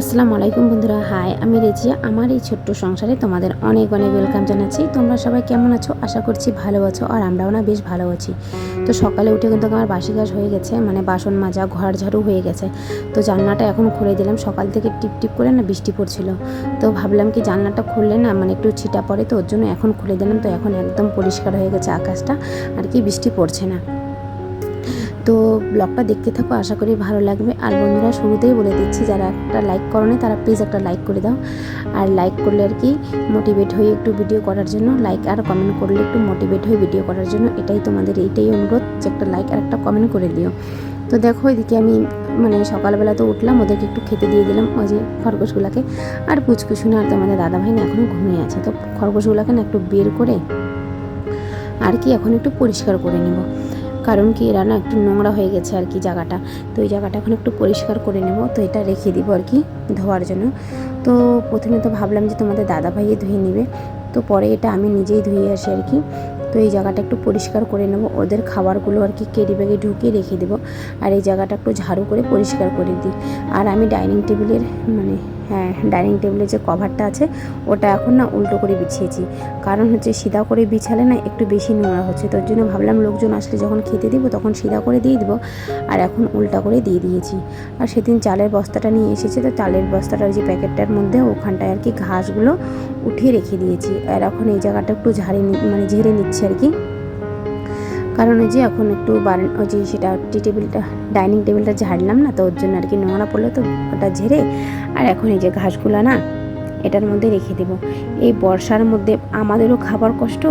আসসালামু আলাইকুম বন্ধুরা, হাই, আমি রেজিয়া। আমার এই ছোট্ট সংসারে তোমাদের অনেক অনেক ওয়েলকাম জানাচ্ছি। তোমরা সবাই কেমন আছো? আশা করছি ভালো আছো, আর আমরাও না বেশ ভালো আছি। তো সকালে উঠে কিন্তু আমার বাসি কাজ হয়ে গেছে মানে বাসন মাজা, ঘর ঝাড়ু হয়ে গেছে। তো জানলাটা এখন খুলে দিলাম, সকাল থেকে টিপ টিপ করে না বৃষ্টি পড়ছিল। তো ভাবলাম কি জানলাটা খুললে না মানে একটু ছিটা পড়ে, তো ওর জন্য এখন খুলে দিলাম। তো এখন একদম পরিষ্কার হয়ে গেছে আকাশটা, আর কি বৃষ্টি পড়ছে না। তো ব্লগটা দেখতে থাকো, আশা করি ভালো লাগবে। আর বন্ধুরা, শুরুতেই বলে দিচ্ছি, যারা একটা লাইক করো করনি, তারা প্লিজ একটা লাইক করে দাও। আর লাইক করলে আর কি মোটিভেট হয়ে একটু ভিডিও করার জন্য লাইক আর কমেন্ট করলে একটু মোটিভেট হয়ে ভিডিও করার জন্য। এটাই তোমাদের, এইটাই অনুরোধ যে একটা লাইক আর একটা কমেন্ট করে দিও। তো দেখো, এদিকে আমি মানে সকালবেলা তো উঠলাম, ওদেরকে একটু খেতে দিয়ে দিলাম, ওই যে খরগোশগুলোকে। আর পুচকুশুনে আর তোমাদের দাদাভাই না এখনও ঘুমিয়ে আছে। তো খরগোশগুলোকে না একটু বের করে আর কি এখন একটু পরিষ্কার করে নিব। কারণ কি, এরা না একটু নোংরা হয়ে গেছে আর কি জায়গাটা। তো এই জায়গাটা এখন একটু পরিষ্কার করে নেব, তো এটা রেখে দিব আর কি ধোয়ার জন্য। তো প্রথমে তো ভাবলাম যে তোমাদের দাদা ভাইয়ে ধুয়ে নেবে, তো পরে এটা আমি নিজেই ধুয়ে আসি আর কি। তো এই জায়গাটা একটু পরিষ্কার করে নেব, ওদের খাবারগুলো আর কি কেরি ব্যাগে ঢুকিয়ে রেখে দেবো। আর এই জায়গাটা একটু ঝাড়ু করে পরিষ্কার করে দিই। আর আমি ডাইনিং টেবিলের মানে হ্যাঁ ডাইনিং টেবিলের যে কভারটা আছে, ওটা এখন না উল্টো করে বিছিয়েছি। কারণ হচ্ছে সিধা করে বিছালে না একটু বেশি নোংরা হচ্ছে তোর জন্য ভাবলাম লোকজন আসলে যখন খেতে দিব তখন সিধা করে দিয়ে দিব, আর এখন উল্টা করে দিয়ে দিয়েছি। আর সেদিন চালের বস্তাটা নিয়ে এসেছে, তো চালের বস্তাটার যে প্যাকেটটার মধ্যে ওখানটায় আর কি ঘাসগুলো উঠিয়ে রেখে দিয়েছি। আর এখন এই জায়গাটা একটু ঝাড়ে মানে ঝেড়ে নিচ্ছি আর কি। কারণ ওই যে এখন একটু বারান, ওই যে সেটা টি টেবিলটা, ডাইনিং টেবিলটা ঝাড়লাম না, তো ওর জন্য আর কি নোংরা পড়লে, তো ওটা ঝেড়ে আর এখন এই যে ঘাসগুলো না, এটার মধ্যে রেখে দেব। এই বর্ষার মধ্যে আমাদেরও খাবার কষ্ট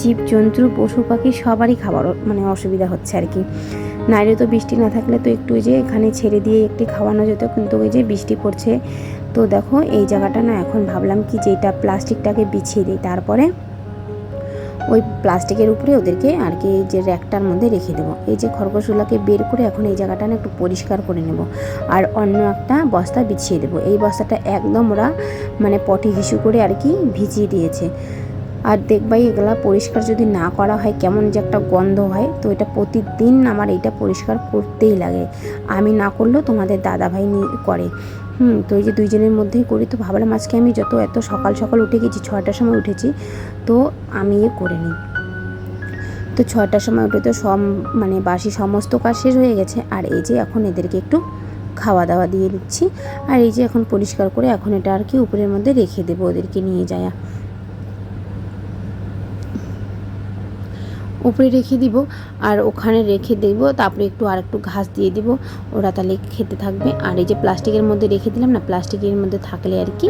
জীব জন্তু পশু পাখি সবারই খাবার মানে অসুবিধা হচ্ছে আর কি। নাইলে তো বৃষ্টি না থাকলে তো একটু যে এখানে ছেড়ে দিয়ে একটু খাওয়ানো যেত, কিন্তু ওই যে বৃষ্টি পড়ছে। তো দেখো এই জায়গাটা না, এখন ভাবলাম কি যে এটা প্লাস্টিকটাকে বিছিয়ে দিই, তারপরে ওই প্লাস্টিকের উপরে ওদেরকে আর কি যে র্যাকটার মধ্যে রেখে দেবো। এই যে খরগোশগুলোকে বের করে এখন এই জায়গাটা না একটু পরিষ্কার করে নেব। আর অন্য একটা বস্তা বিছিয়ে দেবো। এই বস্তাটা একদম ওরা মানে পটি হিসু করে আর কি ভিজিয়ে দিয়েছে। আর দেখবাই এগুলা পরিষ্কার যদি না করা হয়, কেমন যে একটা গন্ধ হয়, তো এটা প্রতিদিন আমার এইটা পরিষ্কার করতেই লাগে। আমি না করলেও তোমাদের দাদাভাই নিয়ে করে। হুম, তো এই যে দুইজনের মধ্যেই করি, তো ভাবলাম আজকে আমি যত এত সকাল সকাল উঠে গেছি ছটার সময় উঠেছি তো আমি এ করে নিই। তো ছটার সময় উঠে তো সব মানে বাসি সমস্ত কাজ শেষ হয়ে গেছে। আর এই যে এখন এদেরকে একটু খাওয়া দাওয়া দিয়ে দিচ্ছি। আর এই যে এখন পরিষ্কার করে এখন এটা আর কি উপরের মধ্যে রেখে দেবো ওদেরকে নিয়ে যায়। উপরে রেখে দিব আর ওখানে রেখে দেব। তারপরে একটু আর একটু ঘাস দিয়ে দিব। ওরা তাহলে খেতে থাকবে। আর এই যে প্লাস্টিকের মধ্যে রেখে দিলাম না, প্লাস্টিকের মধ্যে থাকলে আর কি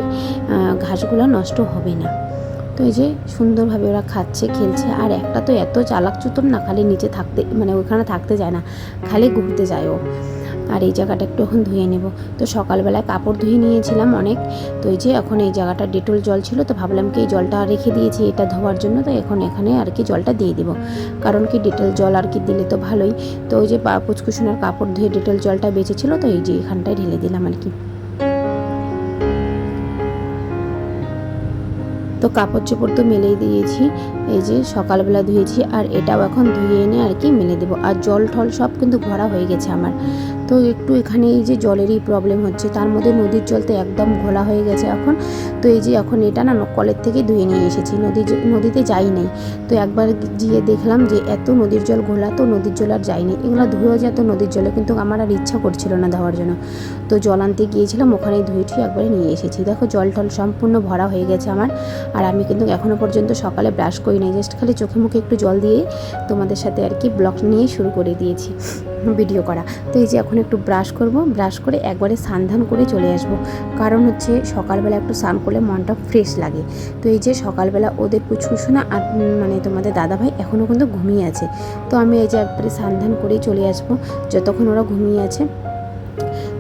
ঘাসগুলো নষ্ট হবে না। তো এই যে সুন্দরভাবে ওরা খাচ্ছে, খেলছে। আর একটা তো এত চালাক চুতম না, খালি নিচে থাকতে মানে ওইখানে থাকতে যায় না, খালি ঘুরতে যায় ও। আর এই জায়গাটা একটু এখন ধুয়ে নেব। তো সকালবেলায় কাপড় ধুয়ে নিয়েছিলাম অনেক। তো এই যে এখন এই জায়গাটা ডেটল জল ছিল, তো ভাবলাম কি এই জলটা রেখে দিয়েছি এটা ধোয়ার জন্য, তো এখন এখানে আর কি জলটা দিয়ে দিব। কারণ কি ডেটল জল আর কি দিলে তো ভালোই। তো ওই যে পুচকুসুনার কাপড় ধুয়ে ডেটল জলটা বেঁচেছিল, তো এই যে এখানটায় ঢেলে দিলাম আর কি। তো কাপড় চোপড় তো মেলেই দিয়েছি। এই যে সকালবেলা ধুয়েছি আর এটাও এখন ধুয়ে এনে আর কি মেলে দেবো। আর জল ঠল সব কিন্তু ভরা হয়ে গেছে আমার। তো একটু এখানে এই যে জলেরই প্রবলেম হচ্ছে, তার মধ্যে নদীর জল তো একদম ঘোলা হয়ে গেছে এখন। তো এই যে এখন এটা না কলের থেকে ধুয়ে নিয়ে এসেছি, নদী নদীতে যাই নাই। তো একবার গিয়ে দেখলাম যে এত নদীর জল ঘোলা, তো নদীর জল আর যায়নি। এগুলো ধুয়েও যেত নদীর জলে কিন্তু আমার আর ইচ্ছা করছিল না ধোয়ার জন্য। তো জল আনতে গিয়েছিলাম, ওখানেই ধুয়ে টুয়ে একবারে নিয়ে এসেছি। দেখো জল টল সম্পূর্ণ ভরা হয়ে গেছে আমার, আর আমি কিন্তু এখনও পর্যন্ত সকালে ব্রাশ করি নাই জাস্ট খালি চোখে মুখে একটু জল দিয়ে তোমাদের সাথে আর কি ব্লগ নিয়ে শুরু করে দিয়েছি, ভিডিও করা। তো এই যে এখন একটু ব্রাশ করব ব্রাশ করে একবারে সান্ধান করে চলে আসব। কারণ হচ্ছে সকালবেলা একটু স্নান করলে মনটা ফ্রেশ লাগে। তো এই যে সকালবেলা ওদের পুচকুসোনা আর মানে তোমাদের দাদাভাই এখনও কিন্তু ঘুমিয়ে আছে। তো আমি এই যে একবারে সান্ধান করেই চলে আসব, যতক্ষণ ওরা ঘুমিয়ে আছে।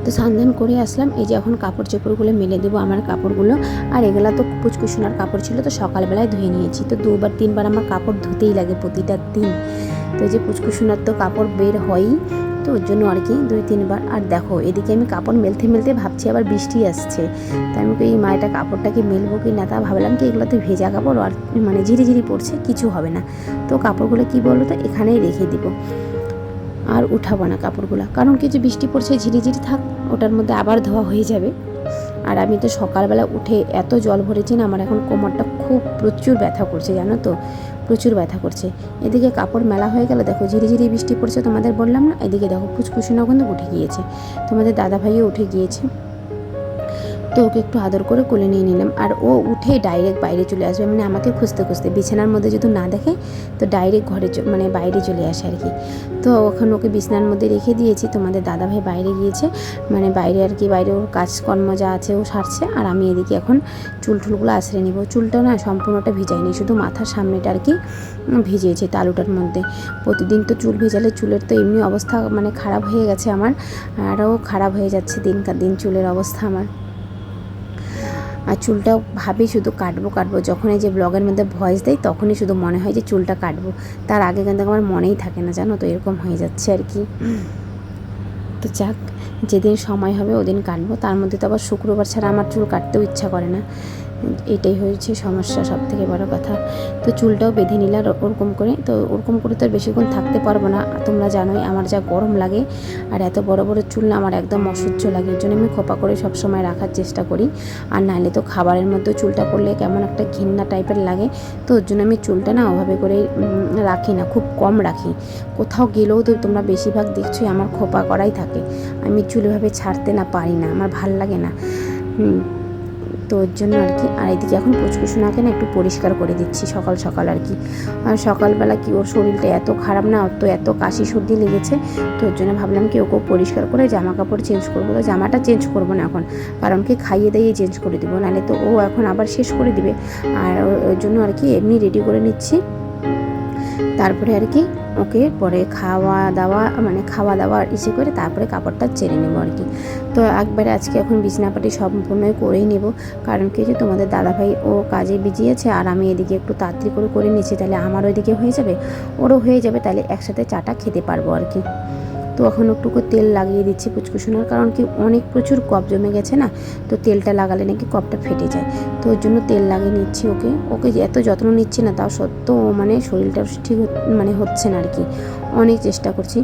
তো সান্ধান করে আসলাম, এই যে এখন কাপড় চোপড়গুলো মেলে দেবো আমার কাপড়গুলো। আর এগুলো তো পুচকুসোনার কাপড় ছিল, তো সকালবেলায় ধুয়ে নিয়েছি। তো দুবার তিনবার আমার কাপড় ধুতেই লাগে প্রতিটা দিন। তো এই যে পুচকুসোনার তো কাপড় বের হয়ই। তো ওর জন্য আর কি দুই, তিনবার। আর দেখো, এদিকে আমি কাপড় মেলতে মেলতে ভাবছি আবার বৃষ্টি আসছে। তাই আমি এই মায়েটা কাপড়টাকে মেলবো কি না? তা ভাবলাম কি, এগুলোতে ভেজা কাপড় আর মানে ঝিরি ঝিরি পড়ছে, কিছু হবে না। তো কাপড়গুলো কি বলো তো এখানেই রেখে দিব। আর উঠাবো না কাপড়গুলো। কারণ কি যে বৃষ্টি পড়ছে, ঝিরিঝিরি থাক, ওটার মধ্যে আবার ধোয়া হয়ে যাবে। আর আমি তো সকালবেলা উঠে এত জল ভরেছি না, আমার এখন কোমরটা খুব প্রচুর ব্যথা করছে, জানো তো? প্রচুর ব্যথা করছে। এদিকে কাপড় মেলা হয়ে গেলে দেখো ঝিরিঝিরি বৃষ্টি পড়ছে তোমাদের বললাম না? এদিকে দেখো ফুচকুসুনাও কিন্তু উঠে গিয়েছে। তোমাদের দাদাভাইও উঠে গিয়েছে। তো ওকে একটু আদর করে কোলে নিয়ে নিলাম। আর ও উঠে ডাইরেক্ট বাইরে চলে আসবে মানে আমাকে খুঁজতে খুঁজতে। বিছানার মধ্যে যদি না দেখে, তো ডাইরেক্ট ঘরে মানে বাইরে চলে আসে আর কি। তো ওখানে ওকে বিছানার মধ্যে রেখে দিয়েছি। তোমাদের দাদাভাই বাইরে গিয়েছে মানে বাইরে আর কি, বাইরে ওর কাজকর্ম যা আছে ও সারছে। আর আমি এদিকে এখন চুল টুলগুলো আছড়ে নিব। চুলটা না সম্পূর্ণটা ভিজাইনি, শুধু মাথার সামনেটা আর কি ভিজিয়েছে তালুটার মধ্যে। প্রতিদিন তো চুল ভেজালে চুলের তো এমনি অবস্থা মানে খারাপ হয়ে গেছে আমার। আরও খারাপ হয়ে যাচ্ছে দিনকার দিন চুলের অবস্থা আমার। আর চুলটা ভাবি শুধু কাটবো কাটবো। যখন এই যে ব্লগের মধ্যে ভয়েস দেয় তখনই শুধু মনে হয় যে চুলটা কাটবো। তার আগে কিন্তু আমার মনেই থাকে না, জানো তো? এরকম হয়ে যাচ্ছে আর কি। তো যাক, যেদিন সময় হবে ওদিন কাটবো। তার মধ্যে তো আবার শুক্রবার ছাড়া আমার চুল কাটতেও ইচ্ছা করে না। এটাই হয়েছে সমস্যা সব থেকে বড় কথা। তো চুলটাও বেঁধে নিলে আর ওরকম করে। তো ওরকম করে তো আর বেশিক্ষণ থাকতে পারব না। তোমরা জানোই আমার যা গরম লাগে আর এত বড় বড় চুল না আমার একদম অসহ্য লাগে। এর জন্য আমি খোপা করে সব সময় রাখার চেষ্টা করি। আর নাহলে তো খাবারের মধ্যে চুলটা পড়লে কেমন একটা ঘিন্না টাইপের লাগে। তো ওর জন্য আমি চুলটা না ওভাবে করে রাখি না, খুব কম রাখি। কোথাও গেলেও তো তোমরা বেশিরভাগ দেখছোই আমার খোপা করাই থাকে। আমি চুল এভাবে ছাড়তে না পারি না, আমার ভালো লাগে না। হুম। তো ওর জন্য আর কি। আর এদিকে এখন পুচকুসোনাকে না একটু পরিষ্কার করে দিচ্ছি সকাল সকাল আর কি। আর সকালবেলা কি ওর শরীরটা এত খারাপ না? তো এত কাশি সর্দি লেগেছে। তো ওর জন্য ভাবলাম কি ওকেও পরিষ্কার করে জামা কাপড় চেঞ্জ করব। তো জামাটা চেঞ্জ করব না এখন। কারণ কি খাইয়ে দাইয়ে চেঞ্জ করে দেবো। নাহলে তো ও এখন আবার শেষ করে দিবে। আর ওর জন্য আর কি এমনি রেডি করে নিচ্ছি। তারপরে আর কি ওকে পরে খাওয়া দাওয়া মানে খাওয়া দাওয়া ইসে করে তারপরে কাপড়টা চেনে নেব আর কি। তো একবারে আজকে এখন বিছনাপাটি সম্পূর্ণই করেই নেব। কারণ কি যে তোমাদের দাদাভাই ও কাজে বিজিয়েছে আর আমি এদিকে একটু তাড়াতাড়ি করে করে নিয়েছি তাহলে আমার ওইদিকে হয়ে যাবে, ওরও হয়ে যাবে, তাহলে একসাথে চাটা খেতে পারব আর কি। তো এখন একটু করে তেল লাগিয়ে দিচ্ছি পুচকুসোনার, কারণ কি অনেক প্রচুর কপ জমে গেছে না, তো তেলটা লাগালে নাকি কপটা ফেটে যায়। তো ওর জন্য তেল লাগিয়ে নিচ্ছি ওকে। ওকে এত যত্ন নিচ্ছি না, তাও সত্ত্বেও মানে শরীরটা ঠিক মানে হচ্ছে না আর কি। অনেক চেষ্টা করছি।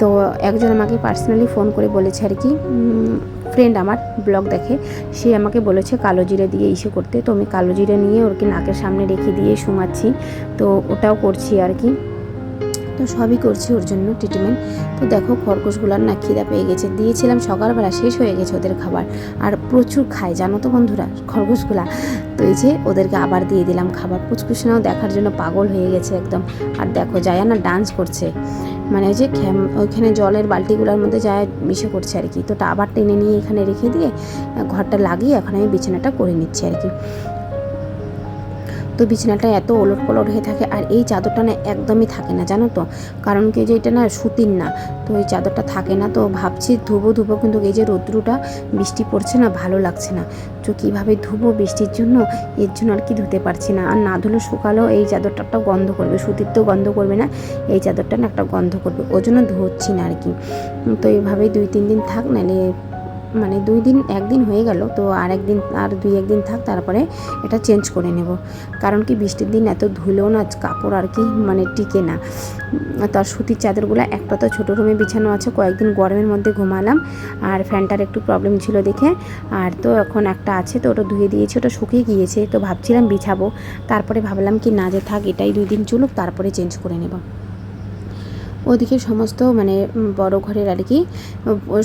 তো একজন আমাকে পার্সোনালি ফোন করে বলেছে আর কি ফ্রেন্ড আমার ব্লগ দেখে, সে আমাকে বলেছে কালো জিরে দিয়ে ইসে করতে। তো আমি কালো জিরে নিয়ে ওর কি নাকের সামনে রেখে দিয়ে শুমাচ্ছি। তো ওটাও করছি আর কি। তো সবই করছি ওর জন্য ট্রিটমেন্ট তো দেখো খরগোশগুলার না খিদা পেয়ে গেছে। দিয়েছিলাম সকালবেলা, শেষ হয়ে গেছে ওদের খাবার। আর প্রচুর খায়, জানো তো বন্ধুরা, খরগোশগুলা। তো এই যে ওদেরকে আবার দিয়ে দিলাম খাবার। পুচকুসনাও দেখার জন্য পাগল হয়ে গেছে একদম। আর দেখো যায় না ডান্স করছে। মানে ওই যে ওইখানে জলের বালতিগুলোর মধ্যে যায় মিশে করছে আর কি। তো আবার টেনে নিয়ে এখানে রেখে দিয়ে ঘরটা লাগিয়ে এখন আমি বিছানাটা করে নিচ্ছি আর কি। তো বিছানাটা এত ওলট পলট হয়ে থাকে আর এই চাদরটা না একদমই থাকে না, জানো তো। কারণ কি যে এটা না সুতির না, তো এই চাদরটা থাকে না, তো ভাবছি ধুবো ধুবো, কিন্তু এই যে রৌদ্রটা বৃষ্টি পড়ছে না, ভালো লাগছে না। তো কীভাবে ধুবো বৃষ্টির জন্য? এর জন্য আর কি ধুতে পারছি না। আর না ধুলে শুকালেও এই চাদরটা একটা গন্ধ করবে, সুতির তো গন্ধ করবে না, এই চাদরটা না একটা গন্ধ করবে, ওই জন্য ধুচ্ছি না আর কি। তো এইভাবেই দুই, তিন দিন থাক, নাহলে মানে দুই দিন, একদিন হয়ে গেল, তো আর একদিন আর দুই একদিন থাক, তারপরে এটা চেঞ্জ করে নেব। কারণ কি বৃষ্টির দিন এত ধুলেও না, কাপড় আর কি মানে টিকে না। তার সুতির চাদরগুলো, একটা তো ছোটো রুমে বিছানো আছে, কয়েকদিন গরমের মধ্যে ঘুমালাম, আর ফ্যানটার একটু প্রবলেম ছিল দেখে। আর তো এখন একটা আছে, তো ওটা ধুয়ে দিয়েছি, ওটা শুকিয়ে গিয়েছে, তো ভাবছিলাম বিছাবো। তারপরে ভাবলাম কি না যে থাক, এটাই দুই দিন চলুক, তারপরে চেঞ্জ করে নেব। ওদিকে সমস্ত মানে বড় ঘরের আর কি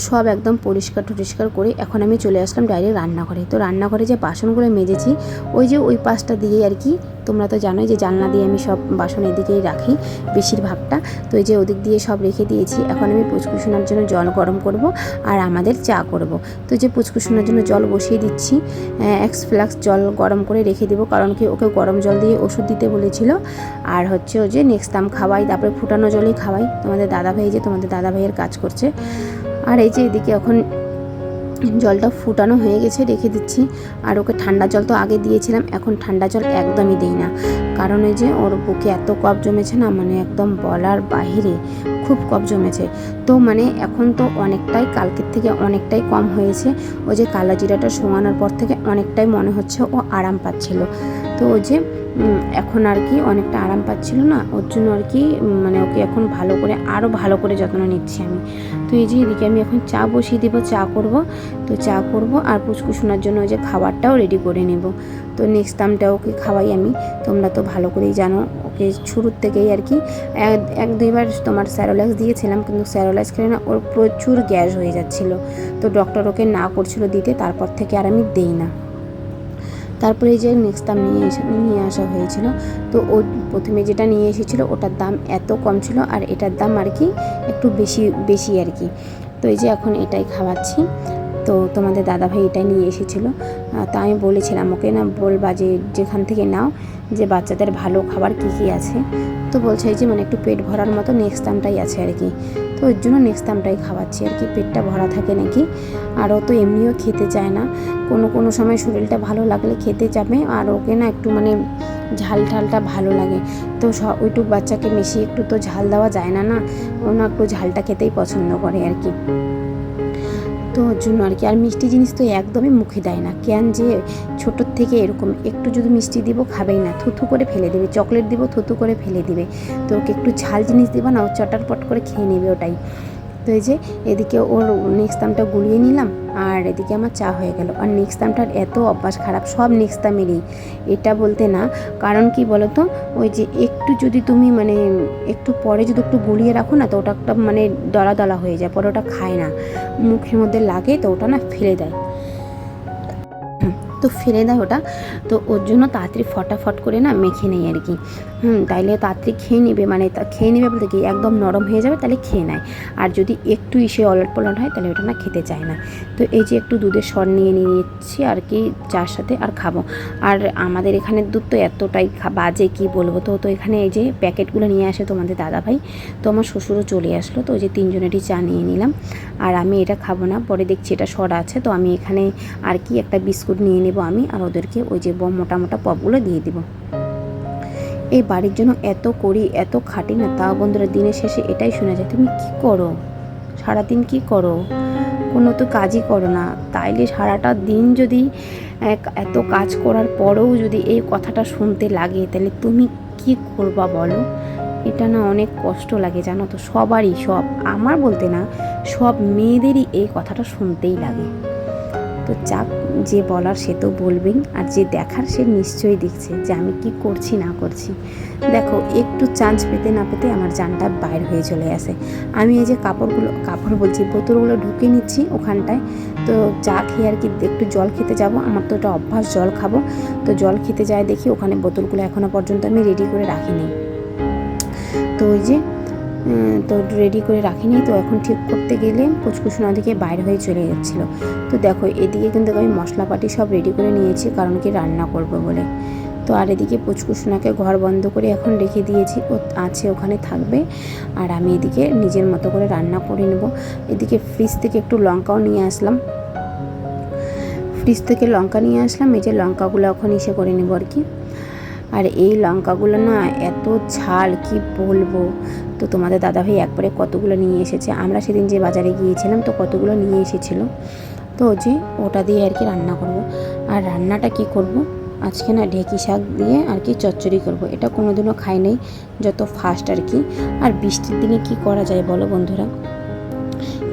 সব একদম পরিষ্কার টরিষ্কার করে এখন আমি চলে আসলাম ডাইরেক্ট রান্নাঘরে। তো রান্নাঘরে যে বাসনগুলো মেজেছি, ওই যে ওই পাশটা দিয়ে আর কি, তোমরা তো জানোই যে জানলা দিয়ে আমি সব বাসন এদিকেই রাখি বেশিরভাগটা। তো এই যে ওদিক দিয়ে সব রেখে দিয়েছি, এখন আমি পুচকুসোনার জন্য জল গরম করব আর আমাদের চা করব। তো যে পুচকুসোনার জন্য জল বসিয়ে দিচ্ছি এক্স ফ্লাক্স জল গরম করে রেখে দেবো, কারণ কি ওকে গরম জল দিয়ে ওষুধ দিতে বলেছিল। আর হচ্ছে ও যে নেক্সট দাম খাওয়াই, তারপরে ফুটানো জলই খাওয়াই। তোমাদের দাদাভাই যে তোমাদের দাদাভাইয়ের কাজ করছে। আর এই যে এদিকে এখন জলটা ফুটানো হয়ে গেছে, রেখে দিচ্ছি। আর ওকে ঠান্ডা জল তো আগে দিয়েছিলাম, এখন ঠান্ডা জল একদমই দিই না। কারণ এই যে ওর বুকে এত কফ জমেছে না মানে একদম বলার বাহিরে খুব কফ জমেছে। তো মানে এখন তো অনেকটাই, কালকের থেকে অনেকটাই কম হয়েছে। ও যে কালা জিরাটা শোয়ানোর পর থেকে অনেকটাই মনে হচ্ছে ও আরাম পাচ্ছিল। তো ও যে এখন আর কি অনেকটা আরাম পাচ্ছিল না, ওর জন্য আর কি মানে ওকে এখন ভালো করে আরও ভালো করে যত্ন নিচ্ছি আমি। তো এই যে এদিকে আমি এখন চা বসিয়ে দেবো, চা করব। তো চা করব আর পুচকুসোনার জন্য ওই যে খাবারটাও রেডি করে নেব। তো নেক্সট টাইমটা ওকে খাওয়াই আমি। তোমরা তো ভালো করেই জানো, ওকে শুরুর থেকেই আর কি, এক দুইবার তোমার স্যারোল্যাক্স দিয়েছিলাম, কিন্তু স্যারোল্যাক্স খেলে না ওর প্রচুর গ্যাস হয়ে যাচ্ছিল। তো ডক্টর ওকে না করছিল দিতে, তারপর থেকে আর আমি দেই না। তারপরে এই যে নেক্সট টাইম নিয়ে নিয়ে আসা হয়েছিল। তো ও প্রথমে যেটা নিয়ে এসেছিল, ওটার দাম এত কম ছিল আর এটার দাম আর কি একটু বেশি বেশি আর কি। তো এই যে এখন এটাই খাওয়াচ্ছি। তো তোমাদের দাদাভাই এটাই নিয়ে এসেছিল। তা আমি বলেছিলাম, ওকে না বলবা যে যেখান থেকে নাও যে বাচ্চাদের ভালো খাবার কী কী আছে। তো বলছে যে মানে একটু পেট ভরার মতো নেক্সট টাইমটাই আছে আর কি। তো ওর জন্য নেক্সট টাইমটাই খাওয়াচ্ছি আর কি, পেটটা ভরা থাকে নাকি। আর ও তো এমনিও খেতে চায় না। কোনো কোনো সময় শরীরটা ভালো লাগলে খেতে যাবে, আর ওকে না একটু মানে ঝাল ঝালটা ভালো লাগে। তো স- ওইটুক বাচ্চাকে মিশিয়ে একটু তো ঝাল দেওয়া যায় না না, ও না একটু ঝালটা খেতেই পছন্দ করে আর কি। তো ওর জন্য আর কি। আর মিষ্টি জিনিস তো একদমই মুখে দেয় না। কেন যে ছোটোর থেকে এরকম একটু যদি মিষ্টি দিব, খাবেই না। থুথু করে ফেলে দেবে, চকলেট দিব, থুথু করে ফেলে দেবে। তো ওকে একটু ঝাল জিনিস দিব না, ও চটারপট করে খেয়ে নেবে ওটাই। তো এই যে এদিকে ওর নেক্সট দামটা গুলিয়ে নিলাম, আর এদিকে আমার চা হয়ে গেল। আর নেক্সট দামটার এত অভ্যাস খারাপ, সব নেক্সট দামেরই। এটা বলতে না, কারণ কি বলতো, ওই যে একটু যদি তুমি মানে একটু পরে যদি একটু গুলিয়ে রাখো না, তো ওটা একটা মানে দলা দলা হয়ে যায়, পরে ওটা খায় না। মুখের মধ্যে লাগে, তো ওটা না ফেলে দেয়। তো ফেলে দেয় ওটা। তো ওর জন্য তাড়াতাড়ি ফটাফট করে না মেখে নেই আর কি। হুম, তাইলে তাড়াতাড়ি খেয়ে নেবে। মানে খেয়ে নেবে বলতে কি, একদম নরম হয়ে যাবে তাহলে খেয়ে নেয়। আর যদি একটু ইসে অলট পলট হয় তাহলে ওটা না খেতে চায় না। তো এই যে একটু দুধের সর নিয়ে নিচ্ছি আর কি চার সাথে আর খাব। আর আমাদের এখানে দুধ তো এতটাই বাজে, কি বলব? তো তো এখানে এই যে প্যাকেটগুলো নিয়ে আসে তোমাদের দাদাভাই, তো আমার শ্বশুরও চলে আসলো। তো ওই যে তিনজনেরই চা নিয়ে নিলাম। আর আমি এটা খাব না, পরে দেখছি এটা সর আছে। তো আমি এখানে আর কি একটা বিস্কুট নিয়ে নেব আমি আর ওদেরকে ওই যে মোটা মোটা পপগুলো দিয়ে দিব। এই বাড়ির জন্য এত করি, এত খাটি না, তাও বন্ধুরা দিনের শেষে এটাই শোনা যায়, তুমি কি করো? সারাদিন কি করো? কোনো তো কাজই করো না। তাইলে সারাটা দিন যদি এত কাজ করার পরেও যদি এই কথাটা শুনতে লাগে তাহলে তুমি কি করবা বলো? এটা না অনেক কষ্ট লাগে, জানো তো, সবারই সব। আমার বলতে না, সব মেয়েদেরই এই কথাটা শুনতেই লাগে। তো যাক যে বলার সে তো বলবেই, আর যে দেখার সে নিশ্চয়ই দেখছে যে আমি কি করছি, না করছি। দেখো, একটু চান্স পেতে না পেতে আমার জানটা বাইর হয়ে চলে আসে আমি এই যে কাপড়গুলো, কাপড় বলছি, বোতলগুলো ঢুকে নিচ্ছি ওখানটায়। তো চা খেয়ে আর কি একটু জল খেতে যাব, আমার তো এটা অভ্যাস, জল খাব। তো জল খেতে যায় দেখি, ওখানে বোতলগুলো এখনও পর্যন্ত আমি রেডি করে রাখিনি। তো ওই যে তো রেডি করে রাখিনি। তো এখন ঠিক করতে গেলে পুচকুসোনা দিকে বাইরে হয়ে চলে যাচ্ছিল। তো দেখো, এদিকে কিন্তু আমি মশলাপাটি সব রেডি করে নিয়েছি, কারণ কি রান্না করব বলে। তো আর এদিকে পুচকুসোনাকে ঘর বন্ধ করে এখন রেখে দিয়েছি, ও আছে, ওখানে থাকবে। আর আমি এদিকে নিজের মতো করে রান্না করে নেব। এদিকে ফ্রিজ থেকে একটু লঙ্কাও নিয়ে আসলাম। ফ্রিজ থেকে লঙ্কা নিয়ে আসলাম, এই যে লঙ্কাগুলো এখন ইসে করে নেব আর কি। আর এই লঙ্কাগুলো না এত ঝাল, কি বলব? তো তোমাদের দাদাভাই একবারে কতগুলো নিয়ে এসেছে? আমরা সেদিন যে বাজারে গিয়েছিলাম তো কতগুলো নিয়ে এসেছিল। তো যে ওটা দিয়ে আর কি রান্না করব। আর রান্নাটা কি করব? আজকে না ঢেকি শাক দিয়ে আর কি চচ্চড়ি করব। এটা কোনোদিনও খাই নাই, যত ফাস্ট আর কি। আর বৃষ্টির দিনে কি করা যায় বলো বন্ধুরা?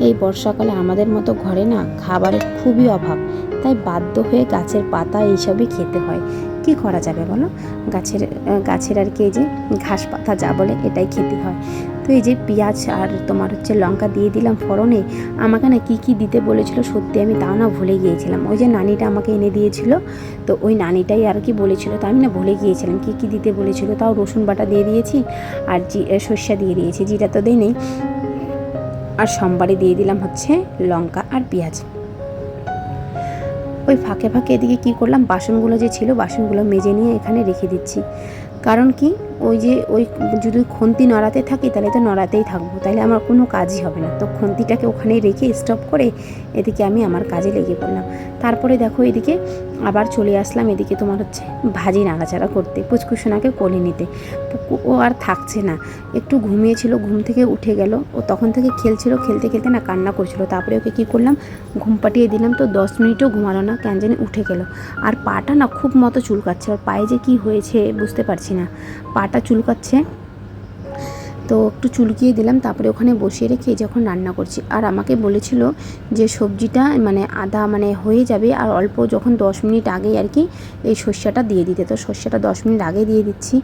এই বর্ষাকালে আমাদের মতো ঘরে না খাবারের খুবই অভাব। তাই বাধ্য হয়ে গাছের পাতা এইসবই খেতে হয়। কি করা যাবে বলো? গাছের গাছের আর কি এই যে ঘাস পাতা যা বলে এটাই খেতে হয়। তো এই যে পেঁয়াজ আর তোমার হচ্ছে লঙ্কা দিয়ে দিলাম ফোড়নে, আমাকে না কী কী দিতে বলেছিল সত্যি আমি তাও না ভুলে গিয়েছিলাম। ওই যে নানিটা আমাকে এনে দিয়েছিল, তো ওই নানিটাই আর কি বলেছিল, তো আমি না ভুলে গিয়েছিলাম কী কী দিতে বলেছিল। তাও রসুন বাটা দিয়ে দিয়েছি আর জি সর্ষা দিয়ে দিয়েছি জিরা তো দেই নেই আর সোমবারে দিয়ে দিলাম হচ্ছে লঙ্কা আর পেঁয়াজ। ওই ফাঁকে ফাঁকে এদিকে কী করলাম? বাসনগুলো যে ছিল, বাসনগুলো মেজে নিয়ে এখানে রেখে দিচ্ছি। কারণ কি? ওই যে ওই যদি খুন্তি নড়াতে থাকি, তাহলে তো নড়াতেই থাকব। তাহলে আমার কোনো কাজই হবে না। তো খুন্তিটাকে ওখানেই রেখে স্টপ করে এদিকে আমি আমার কাজে লেগে পড়লাম। তারপরে দেখো এদিকে আবার চলে আসলাম, এদিকে তোমার হচ্ছে ভাজি নাড়াচাড়া করতে, পুচকুসোনাকে কোলে নিতে। ও আর থাকছে না। একটু ঘুমিয়েছিল, ঘুম থেকে উঠে গেল। ও তখন থেকে খেলছিল, খেলতে খেলতে না কান্না করছিল। তারপরে ওকে কী করলাম, ঘুম পাটিয়ে দিলাম তো দশ মিনিটও ঘুমালো না, কেন জানি উঠে গেল। আর পাটা না খুব মতো চুলকাচ্ছে। আর পায়ে যে কী হয়েছে বুঝতে পারছি না। পাটা চুলকাচ্ছে। তো একটু চুলকিয়ে দিলাম, তারপরে ওখানে বসিয়ে রেখে যখন রান্না করছি। আর আমাকে বলেছিল যে সবজিটা মানে আদা মানে হয়ে যাবে আর অল্প যখন দশ মিনিট আগেই আর কি এই সর্ষেটা দিয়ে দিতে। তো সর্ষেটা দশ মিনিট আগে দিয়ে দিচ্ছি।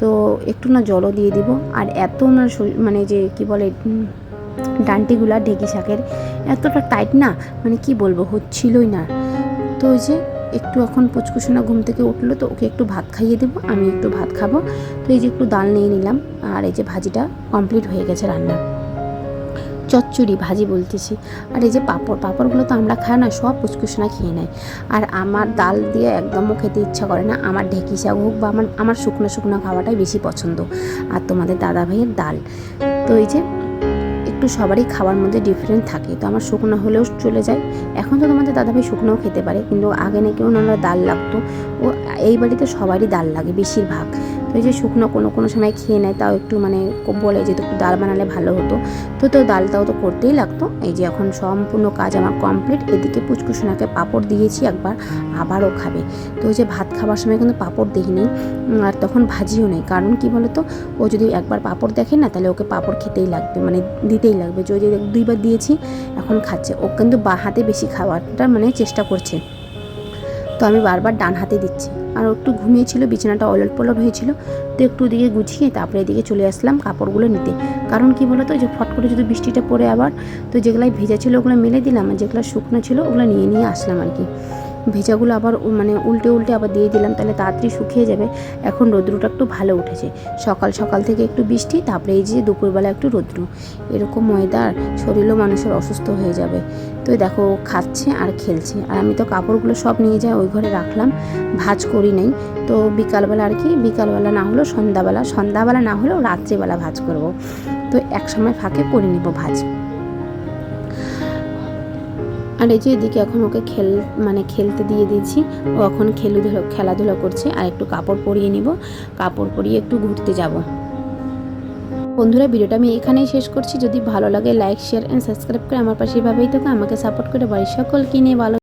তো একটু না জলও দিয়ে দিব। আর এত না মানে যে কি বলে, ডান্টিগুলা ঢেকি শাকের এতটা টাইট না মানে কি বলব, হচ্ছিলই না। তো ওই যে একটু এখন পুচকুসোনা ঘুম থেকে উঠল তো ওকে একটু ভাত খাইয়ে দেবো, আমি একটু ভাত খাব। তো এই যে একটু ডাল নিয়ে নিলাম, আর এই যে ভাজিটা কমপ্লিট হয়ে গেছে রান্না। চচ্চড়ি ভাজি বলতেছি, আর এই যে পাঁপড়, পাঁপড়গুলো তো আমরা খাই না, সব পুচকুসোনা খেয়ে নেয়। আর আমার ডাল দিয়ে একদমও খেতে ইচ্ছা করে না, আমার ঢেঁকি শাক হোক বা আমার আমার শুকনো শুকনো খাওয়াটাই বেশি পছন্দ। আর তোমাদের দাদা ভাইয়ের ডাল তো এই যে একটু সবারই খাওয়ার মধ্যে ডিফারেন্ট থাকে। তো আমার শুকনো হলেও চলে যায়। এখন তো তোমাদের দাদাভাই শুকনোও খেতে পারে, কিন্তু আগে নাকি ওনারা ডাল লাগতো। ও, এই বাড়িতে সবারই ডাল লাগে বেশিরভাগ। এই যে শুকনো কোনো কোনো সময় খেয়ে নেয়, তাও একটু মানে বলে যে একটু ডাল বানালে ভালো হতো। তো তো ডালটাও তো করতেই লাগতো। এই যে এখন সম্পূর্ণ কাজ আমার কমপ্লিট এদিকে পুচকুসোনাকে পাঁপড় দিয়েছি, একবার আবারও খাবে। তো ওই যে ভাত খাবার সময় কিন্তু পাঁপড় দেখিনি আর তখন ভাজিও নেই। কারণ কি বলতো? ও যদি একবার পাঁপড় দেখে না, তাহলে ওকে পাঁপড় খেতেই লাগবে মানে দিতেই লাগবে। যে ওই যে দুইবার দিয়েছি, এখন খাচ্ছে। ও কিন্তু বা হাতে বেশি খাওয়ারটা মানে চেষ্টা করছে। তো আমি বারবার ডান হাতে দিচ্ছি। আর একটু ঘুমিয়েছিল, বিছানাটা অলট পলট হয়েছিল। তো একটু ওদিকে গুছিয়ে তারপরে এদিকে চলে আসলাম কাপড়গুলো নিতে। কারণ কি বলতো যে ফট করে যদি বৃষ্টিটা পড়ে আবার, তো যেগুলাই ভেজা ছিল ওগুলো মেলে দিলাম, আর যেগুলো শুকনো ছিল ওগুলো নিয়ে নিয়ে আসলাম আর কি। ভেজাগুলো আবার মানে উল্টে উল্টে আবার দিয়ে দিলাম, তাহলে তাড়াতাড়ি শুকিয়ে যাবে। এখন রৌদ্রটা একটু ভালো উঠেছে। সকাল সকাল থেকে একটু বৃষ্টি, তারপরে এই যে দুপুরবেলা একটু রৌদ্র। এরকম ওয়েদার শরীরও মানুষের অসুস্থ হয়ে যাবে। তো দেখো খাচ্ছে আর খেলছে। আর আমি তো কাপড়গুলো সব নিয়ে যাই ওই ঘরে রাখলাম, ভাজ করি নাই। তো বিকালবেলা আর কি, বিকালবেলা না হলেও সন্ধ্যাবেলা সন্ধ্যাবেলা না হলেও রাত্রিবেলা ভাজ করব। তো এক সময় ফাঁকে করে নিব ভাজ। আর এই যে এদিকে এখন ওকে খেল মানে খেলতে দিয়ে দিয়েছি। ও এখন খেলুধুলো, খেলাধুলো করছে। আর একটু কাপড় পরিয়ে নিব। কাপড় পরিয়ে একটু ঘুরতে যাব। বন্ধুরা, ভিডিওটা আমি এখানেই শেষ করছি। যদি ভালো লাগে লাইক শেয়ার অ্যান্ড সাবস্ক্রাইব করে আমার পাশে এভাবেই থাকে। আমাকে সাপোর্ট করে বাড়ির সকলকে নিয়ে ভালো